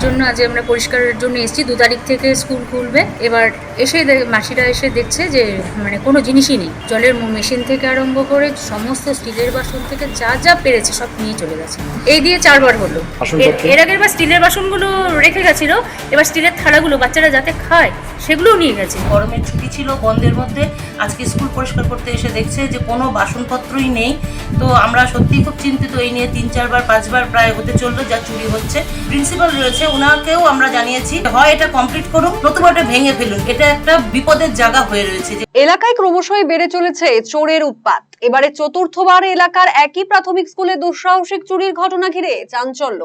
জন্য আজ আমরা পরিষ্কারের জন্য এসেছি। দু তারিখ থেকে স্কুল খুলবে। এবার এসে মাসিরা এসে দেখছে যে মানে কোনো জিনিসই নেই। জলের মেশিন থেকে আরম্ভ করে সমস্ত স্টিলের বাসন থেকে যা যা পেরেছে সব নিয়ে চলে গেছে। এই দিয়ে চারবার হলো। এর- আগের বার স্টিলের বাসনগুলো রেখে গেছিল এবার স্টিলের থালাগুলো বাচ্চারা যাতে খায় সেগুলোও নিয়ে গেছে। গরমের ছুটি ছিল বন্ধের মধ্যে আজকে স্কুল পরিষ্কার করতে এসে দেখছে যে কোনো বাসনপত্রই নেই। তো আমরা সত্যিই খুব চিন্তিত এই নিয়ে তিন চারবার পাঁচবার প্রায় হতে চলল যা চুরি হচ্ছে। প্রিন্সিপাল রয়েছে ওনাকেও আমরা জানিয়েছি, হয় এটা কমপ্লিট করুন নতুবা এটা ভেঙে ফেলুন। এটা একটা বিপদের জায়গা হয়ে রয়েছে এলাকায় ক্রমশই বেড়ে চলেছে চোরের উৎপাত। এবারে চতুর্থবার এলাকার একই প্রাথমিক স্কুলে দুঃসাহসিক চুরির ঘটনা ঘিরে চাঞ্চল্য।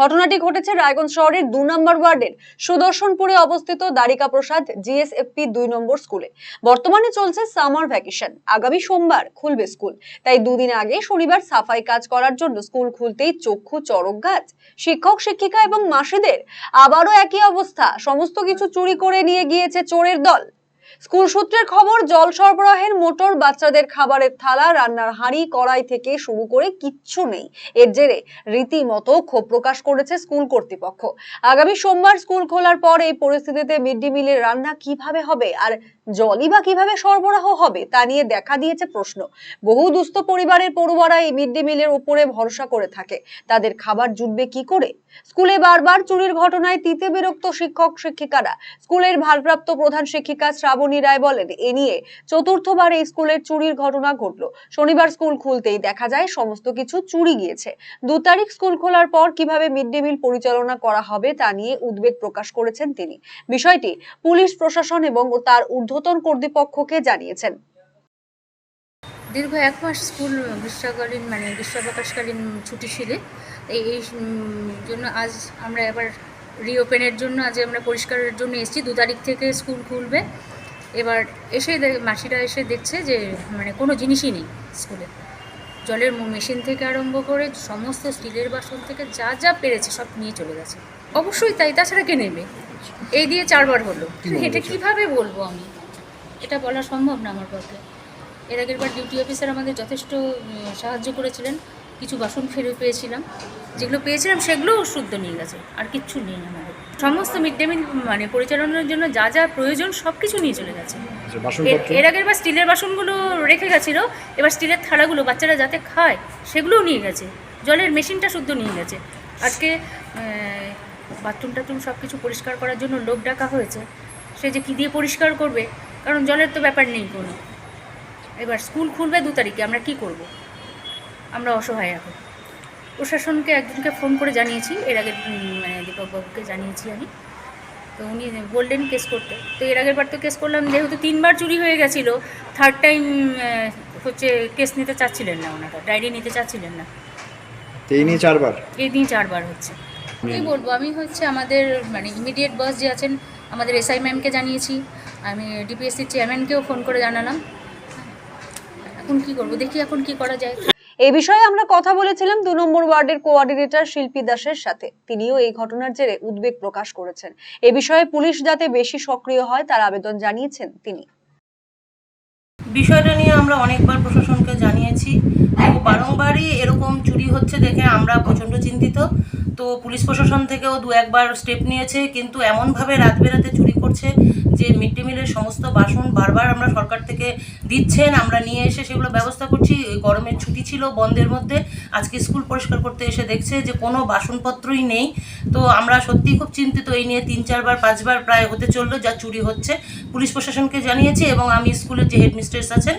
ঘটনাটি ঘটেছে রায়গঞ্জ শহরের দু নম্বর ওয়ার্ডের সুদর্শনপুরে অবস্থিত দ্বারিকা প্রসাদ জিএসএফপি দুই নম্বর স্কুলে। বর্তমানে চলছে সামার ভ্যাকেশন। আগামী সোমবার খুলবে স্কুল। তাই দুদিন আগে শনিবার সাফাই কাজ করার জন্য স্কুল খুলতেই চক্ষু চরক গাছ। শিক্ষক, শিক্ষিকা এবং মাসিদের আবারও একই অবস্থা। সমস্ত কিছু চুরি করে নিয়ে গিয়েছে চোরের দল। স্কুল সূত্রের খবর, জল সরবরাহের মোটর বাচ্চাদের খাবারের থালা, রান্নার হাঁড়ি, কড়াই থেকে শুরু করে কিচ্ছু নেই। এর জেরে রীতিমতো ক্ষোভ প্রকাশ করেছে স্কুল কর্তৃপক্ষ। আগামী সোমবার স্কুল খোলার পর এই পরিস্থিতিতে মিড ডে মিলের রান্না কীভাবে হবে? আর জলই বা কীভাবে সরবরাহ হবে তা নিয়ে দেখা দিয়েছে প্রশ্ন। বহু দুস্থ পরিবারের পড়ুয়ারা এই মিড ডে মিলের উপরে ভরসা করে থাকে। তাদের খাবার জুটবে কি করে? স্কুলে বারবার চুরির ঘটনায় তিতে বিরক্ত শিক্ষক, শিক্ষিকারা। স্কুলের ভারপ্রাপ্ত প্রধান শিক্ষিকা শ্রাবণী রায় বলেন, এ নিয়ে চতুর্থবার এই স্কুলের চুরির ঘটনা ঘটল। শনিবার স্কুল খুলতেই দেখা যায় সমস্ত কিছু চুরি গিয়েছে। দু তারিখ স্কুল খোলার পর কীভাবে মিড ডে মিল পরিচালনা করা হবে তা নিয়ে উদ্বেগ প্রকাশ করেছেন তিনি। বিষয়টি পুলিশ, প্রশাসন এবং তার ঊর্ধ্বতন কর্তৃপক্ষকে জানিয়েছেন। দীর্ঘ এক মাস স্কুল গ্রীষ্মকালীন মানে গ্রীষ্মাবকাশকালীন ছুটি ছিল। এই এই জন্য আজ আমরা এবার রিওপেনের জন্য আজ আমরা পরিষ্কারের জন্য এসেছি। দু তারিখ থেকে স্কুল খুলবে। এবার এসে মাসিরা এসে দেখছে যে মানে কোনো জিনিসই নেই স্কুলে। জলের মেশিন থেকে আরম্ভ করে সমস্ত স্টিলের বাসন থেকে যা যা পেরেছে সব নিয়ে চলে গেছে। অবশ্যই তাই তাছাড়া কে নেবে? এই দিয়ে চারবার হলো এটা কীভাবে বলব আমি? এটা বলা সম্ভব না আমার পক্ষে। এর আগের বার ডিউটি অফিসার আমাদের যথেষ্ট সাহায্য করেছিলেন। কিছু বাসন ফেরত পেয়েছিলাম। যেগুলো পেয়েছিলাম সেগুলোও শুদ্ধ নিয়ে গেছে আর কিচ্ছু নেই আমাদের। সমস্ত মিড ডে মিল মানে পরিচালনার জন্য যা যা প্রয়োজন সব কিছু নিয়ে চলে গেছে। আচ্ছা, এর- আগের বার স্টিলের বাসনগুলো রেখে গেছিল এবার স্টিলের থালাগুলো বাচ্চারা যাতে খায় সেগুলোও নিয়ে গেছে। জলের মেশিনটা শুদ্ধ নিয়ে গেছে। আজকে বাথরুম টাথরুম সব কিছু পরিষ্কার করার জন্য লোক ডাকা হয়েছে। সে যে কী দিয়ে পরিষ্কার করবে কারণ জলের তো ব্যাপার নেই কোনো। এবার স্কুল খুলবে দু তারিখে আমরা কি করব? আমরা অসহায় এখন। প্রশাসনকে একজনকে ফোন করে জানিয়েছি এর আগে মানে দীপকবাবুকে জানিয়েছি আমি। তো উনি বললেন কেস করতে। তো এর আগের বার তো কেস করলাম যেহেতু তিনবার চুরি হয়ে গেছিল থার্ড টাইম হচ্ছে কেস নিতে চাচ্ছিলেন না ওনারা ডায়েরি নিতে চাচ্ছিলেন না। এই নিয়ে চারবার? এই দিন চারবার হচ্ছে। কি বলব আমি হচ্ছে আমাদের মানে ইমিডিয়েট বস যে আছেন আমাদের এসআই ম্যামকে জানিয়েছি। আমি ডিপিএসসির চেয়ারম্যানকেও ফোন করে জানালাম। এখন কি করব? দেখি এখন কি করা যায়। এই বিষয়ে আমরা কথা বলেছিলাম দু নম্বর ওয়ার্ডের কোঅর্ডিনেটর শিল্পী দাসের সাথে। তিনিও এই ঘটনার জেরে উদ্বেগ প্রকাশ করেছেন। এ বিষয়ে পুলিশ যাতে বেশি সক্রিয় হয় তার আবেদন জানিয়েছেন তিনি। বিষয়টা নিয়ে আমরা অনেকবার প্রশাসনকে জানিয়েছি। বারংবারই এরকম চুরি হচ্ছে দেখে আমরা প্রচণ্ড চিন্তিত। তো পুলিশ প্রশাসন থেকেও দু একবার স্টেপ নিয়েছে, কিন্তু এমনভাবে রাত বেরাতে চুরি করছে যে মিড ডে মিলের সমস্ত বাসন বারবার আমরা সরকার থেকে দিচ্ছেন, আমরা নিয়ে এসে সেগুলো ব্যবস্থা করছি। গরমের ছুটি ছিল বন্ধের মধ্যে, আজকে স্কুল পরিষ্কার করতে এসে দেখছে যে কোনো বাসনপত্রই নেই। তো আমরা সত্যিই খুব চিন্তিত, এই নিয়ে তিন চারবার, পাঁচবার প্রায় হতে চলল যা চুরি হচ্ছে। পুলিশ প্রশাসনকে জানিয়েছি এবং আমি স্কুলের যে হেডমিস্ট্রেস আছেন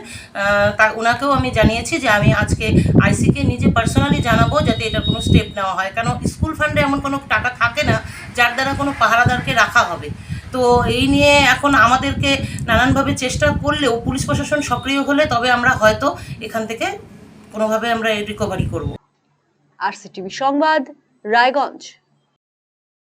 তা ওনাকেও আমি জানিয়েছি যে আমি আজকে আইসিকে নিজে পার্সোনালি জানাব যাতে এটার কোনো স্টেপ নেওয়া হয়। কারণ স্কুল ফান্ডে এমন কোনো টাকা থাকে না, যার দ্বারা কোনো পাহারাদারকে রাখা হবে। তো এই নিয়ে এখন আমাদেরকে নানানভাবে চেষ্টা করলেও পুলিশ প্রশাসন সক্রিয় হলে তবে আমরা হয়তো এখান থেকে কোনোভাবে আমরা রিকভারি করব। আর সিটিভি সংবাদ, রায়গঞ্জ।